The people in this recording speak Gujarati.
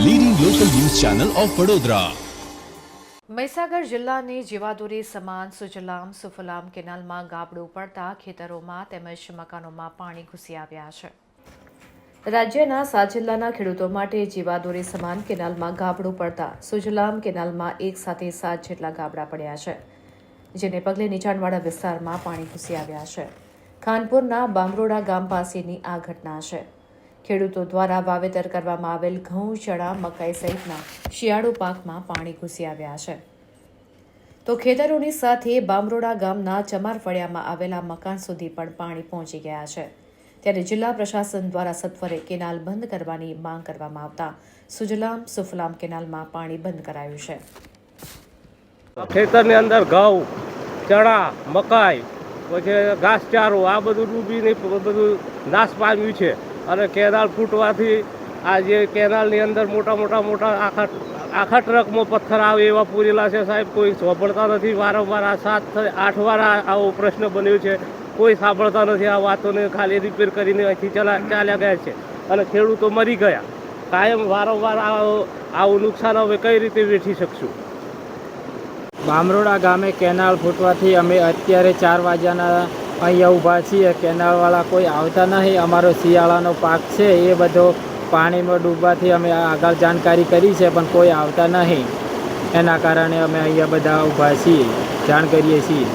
ચેનલ ઓફ વડોદરા મહીસાગર જિલ્લાની જીવાદોરી સમાન સુજલામ સુફલામ કેનાલમાં ગાબડું પડતા ખેતરોમાં તેમજ મકાનોમાં પાણી ઘૂસી આવ્યા છે. રાજ્યના સાત જિલ્લાના ખેડૂતો માટે જીવાદોરી સમાન કેનાલમાં ગાબડું પડતા સુજલામ કેનાલમાં એક સાથે સાત જેટલા ગાબડા પડ્યા છે, જેને પગલે નીચાણવાળા વિસ્તારમાં પાણી ઘૂસી આવ્યા છે. ખાનપુરના બામરોડા ગામ પાસેની આ ઘટના છે. ખેડૂતો દ્વારા વાવેતર કરવામાં આવેલ ઘઉં, ચણા, મકાઈ સહિતના શિયાળુ પાકમાં પાણી ઘૂસી આવ્યા છે. તો ખેતરોની સાથે બામરોડા ગામના ચમારફળિયામાં આવેલા મકાન સુધી પણ પાણી પહોંચી ગયા છે. ત્યારે જિલ્લા પ્રશાસન દ્વારા સત્વરે કેનાલ બંધ કરવાની માંગ કરવામાં આવતા સુજલામ સુફલામ કેનાલમાં પાણી બંધ કરાયું છે. ખેતરની અંદર ઘઉં, ચણા, મકાઈ, પછી ઘાસચારો, આ બધું ડૂબીને બધું નાશ પામ્યું છે. અને કેનાલ ફૂટવાથી આ જે કેનાલની અંદર મોટા મોટા મોટા આખા આખા ટ્રકમાં પથ્થર આવે એવા પૂરેલા છે સાહેબ. કોઈ સાંભળતા નથી. વારંવાર આ સાત આઠ વાર આવો પ્રશ્ન બન્યો છે. કોઈ સાંભળતા નથી. આ વાતોને ખાલી રિપેર કરીને અહીંથી ચલા ચાલ્યા ગયા છે. અને ખેડૂતો મરી ગયા. કાયમ વારંવાર આવો- નુકસાન હવે કઈ રીતે વેઠી શકશું? બામરોડા ગામે કેનાલ ફૂટવાથી અમે અત્યારે ચાર વાગ્યાના અહીંયા ઊભા છીએ, કેનાલવાળા કોઈ આવતા નહીં, અમારો શિયાળાનો પાક છે, એ બધો પાણીમાં ડૂબવાથી અમે આગળ જાણકારી કરી છે, પણ કોઈ આવતા નહીં. એના કારણે અમે અહીંયા બધા ઊભા છીએ, જાણ કરીએ છીએ.